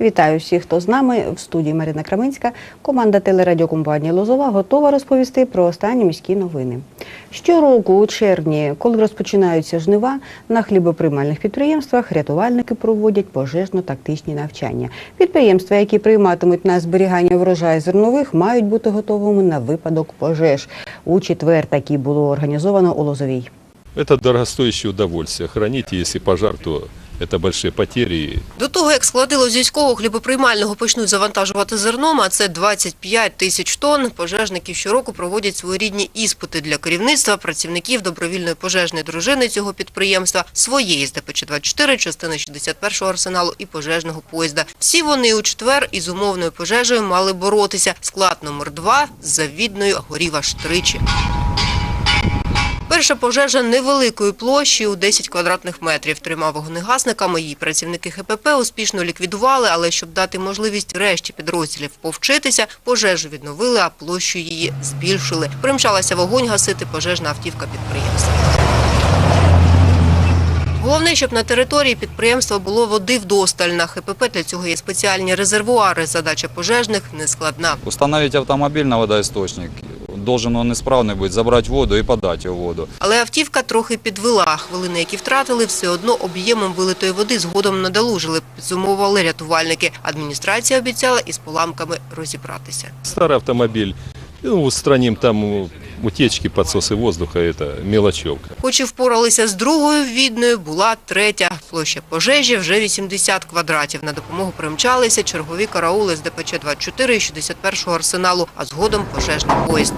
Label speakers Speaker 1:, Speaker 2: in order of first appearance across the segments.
Speaker 1: Вітаю всіх, хто з нами в студії Марина Краминська. Команда телерадіокомпанії Лозова готова розповісти про останні міські новини. Щороку у червні, коли розпочинаються жнива, на хлібоприймальних підприємствах рятувальники проводять пожежно-тактичні навчання. Підприємства, які прийматимуть на зберігання врожаю зернових, мають бути готовими на випадок пожеж. У четвер такі було організовано у Лозовій.
Speaker 2: Это дорогостоящее удовольствие. Хранить, и если пожар, то это большие потери.
Speaker 3: До того, як склади Лозівського хлібоприймального почнуть завантажувати зерном, а це 25 тисяч тонн, пожежники щороку проводять своєрідні іспити для керівництва, працівників добровільної пожежної дружини цього підприємства, своєї з ДПЧ-24, частини 61-го арсеналу і пожежного поїзда. Всі вони у четвер із умовною пожежею мали боротися. Склад номер 2 з завідною горів аж тричі. Перша пожежа невеликої площі у 10 квадратних метрів. Трьома вогнегасниками її працівники ХПП успішно ліквідували, але щоб дати можливість решті підрозділів повчитися, пожежу відновили, а площу її збільшили. Примчалася вогонь гасити пожежна автівка підприємства. Головне, щоб на території підприємства було води вдосталь. На ХПП для цього є спеціальні резервуари. Задача пожежних нескладна.
Speaker 4: Установить автомобиль на водоисточник Должен он исправный быть, забрать воду и подать ее в воду.
Speaker 3: Але автівка трохи підвела. Хвилини, які втратили, все одно об'ємом вилитої води згодом надолужили, підсумовували рятувальники. Адміністрація обіцяла із поламками розібратися.
Speaker 2: Старый автомобиль, ну, устраним там у- утечки, подсосы воздуха, это мелочевка.
Speaker 3: Хоч і впоралися з другою відною, була третя. Площа пожежі вже 80 квадратів. На допомогу примчалися чергові караули з ДПЧ-24 і 61-го арсеналу, а згодом пожежний поїзд.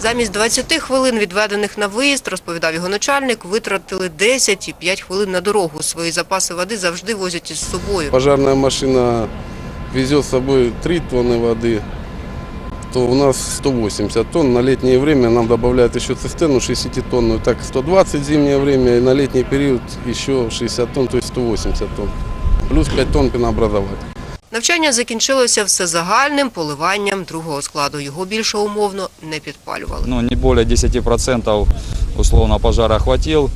Speaker 3: Замість 20 хвилин, відведених на виїзд, розповідав його начальник, витратили 10 і 5 хвилин на дорогу. Свої запаси води завжди возять із собою.
Speaker 5: Пожарная машина везет с собой 3 тонны воды, то у нас 180 тонн. На летнее время нам добавляют еще цистерну 60-тонную, так 120 в зимнее время, и на летний период еще 60 тонн, то есть 180 тонн. Плюс 5 тонн пенообразователь.
Speaker 3: Навчання закінчилося все загальним поливанням другого складу. Його більше умовно не підпалювали.
Speaker 4: Ну, не более 10% условно пожар охватил.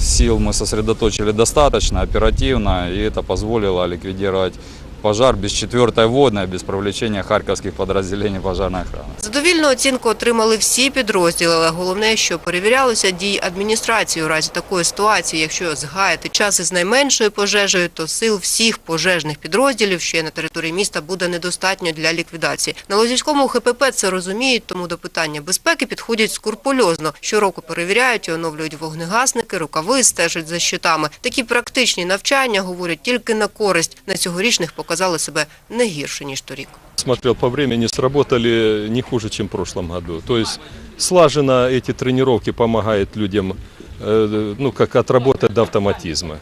Speaker 4: Сил мы сосредоточили достаточно, оперативно, и это позволило ликвидировать пожар без четвертой водной, без привлечения харьковских подразделений пожарной охраны.
Speaker 3: Задовільну оцінку отримали всі підрозділи, але головне, що перевірялися дії адміністрації у разі такої ситуації. Якщо згаяти час із найменшою пожежею, то сил всіх пожежних підрозділів, що є на території міста, буде недостатньо для ліквідації. На Лозівському ХПП це розуміють, тому до питання безпеки підходять скрупульозно. Щороку перевіряють і оновлюють вогнегасники, рукави, стежать за щитами. Такі практичні навчання говорять тільки на користь. На цьогорічних показали себе не гірше ніж торік.
Speaker 2: Смотрел по времени, сработали не хуже, чем в прошлом году. То есть слаженно эти тренировки помогают людям, э, ну, как отработать до автоматизма.